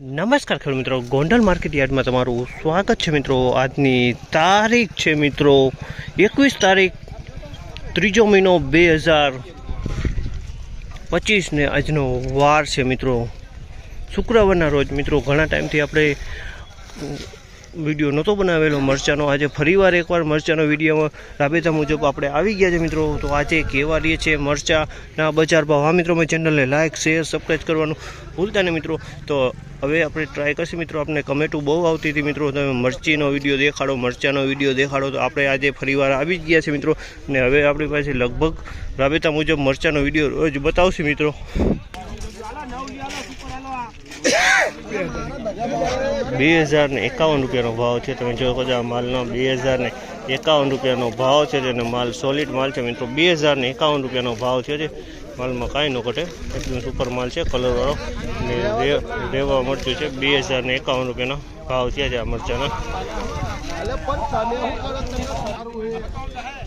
નમસ્કાર ખેડૂત મિત્રો, ગોંડલ માર્કેટ યાર્ડમાં તમારું સ્વાગત છે મિત્રો. આજની તારીખ છે મિત્રો, એકવીસ તારીખ, ત્રીજો મહિનો બે હજાર પચીસને આજનો વાર છે મિત્રો. શુક્રવારના રોજ મિત્રો, ઘણા ટાઈમથી આપણે વીડિયો નહોતો બનાવેલો. મરચાંનો આજે ફરીવાર એકવાર મરચાંનો વિડીયોમાં રાબેતા મુજબ આપણે આવી ગયા છે મિત્રો. તો આજે કેવા રહીએ છે મરચાના બજાર ભાવ. હા મિત્રો મેં ચેનલને લાઇક શેર સબસ્ક્રાઈબ કરવાનું ભૂલતા નહીં મિત્રો. તો હવે આપણે ટ્રાય કરશું મિત્રો. આપણે કમેટું બહુ આવતી હતી મિત્રો. તમે મરચીનો વીડિયો દેખાડો, મરચાંનો વીડિયો દેખાડો. તો આપણે આજે ફરીવાર આવી જ ગયા છે મિત્રો. ને હવે આપણી પાસે લગભગ રાબેતા મુજબ મરચાંનો વીડિયો રોજ બતાવશે મિત્રો. બે હજાર ને એકાવન રૂપિયાનો ભાવ છે. તમે જોઈ શકો છો આ માલનો બે હજાર ને એકાવન રૂપિયાનો ભાવ છે જેનો માલ સોલિડ માલ છે મિત્રો. બે હજાર ને એકાવન રૂપિયાનો ભાવ છે માલમાં કાંઈ ન ઘટે. એકદમ સુપર માલ છે કલરવાળો અને રેવા મરચું છે. બે હજાર ને એકાવન રૂપિયાનો ભાવ છે આ મરચાના.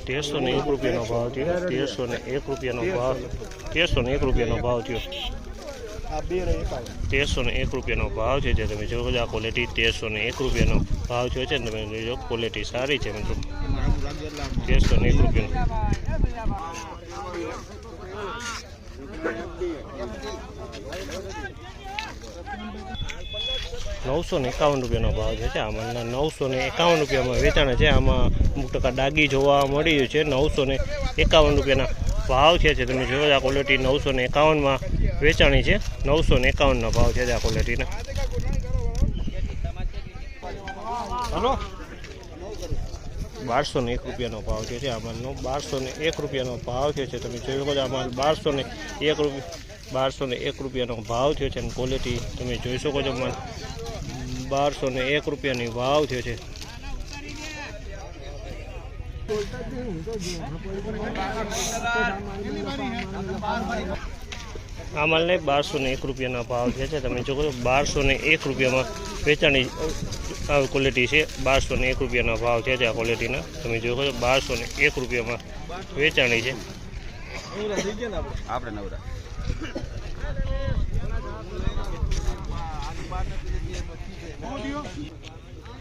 તેરસો ને એક રૂપિયાનો ભાવ થયો. તેરસો ને એક રૂપિયાનો ભાવ તેરસો ને એક રૂપિયાનો ભાવ થયો. તેરસો ને એક રૂપિયાનો ભાવ છે જે તમે જોવો આ ક્વોલિટી તેરસો ને એક રૂપિયાનો ભાવ થયો છે તમે જોજો ક્વોલિટી સારી છે મિત્રો. તેરસો ને એક રૂપિયાનો. નવસો ને એકાવન રૂપિયાનો ભાવ છે આમાં. નવસો ને એકાવન રૂપિયામાં વેચાણ છે. આમાં અમુક ટકા ડાગી જોવા મળી છે. નવસો ને એકાવન રૂપિયાના ભાવ છે જે તમે જોયો આ ક્વોલિટી નવસો ને એકાવનમાં વેચાણી છે. નવસો ને એકાવનના ભાવ છે આ ક્વોલિટીના બારસો ને એક રૂપિયાનો ભાવ છે આ માલનો બારસો ને એક રૂપિયાનો ભાવ છે તમે જોઈ શકો આ માલ બારસો ને એક રૂપિયા બારસો ને એક રૂપિયાનો ભાવ થયો છે અને ક્વોલિટી તમે જોઈ શકો છો માલ બારસો ને એક રૂપિયાની ભાવ થયો છે. આ માલને બારસો ને એક રૂપિયાના ભાવ છે. તમે જો બારસો ને એક રૂપિયામાં વેચાણી ક્વોલિટી છે. બારસો ને એક રૂપિયાના ભાવ છે આ ક્વોલિટીના તમે જો બારસો ને એક રૂપિયામાં વેચાણી છે. આપણે નવરા.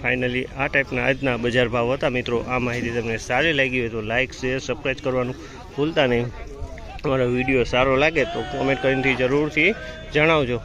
ફાઇનલી આ ટાઈપના આજના બજાર ભાવ હતા. મિત્રો, આ માહિતી તમને સારી લાગી હોય તો લાઇક શેર સબસ્ક્રાઈબ કરવાનું ભૂલતા નહીં. અમારો વીડિયો સારો લાગે તો કોમેન્ટ કરીને જરૂરથી જણાવજો.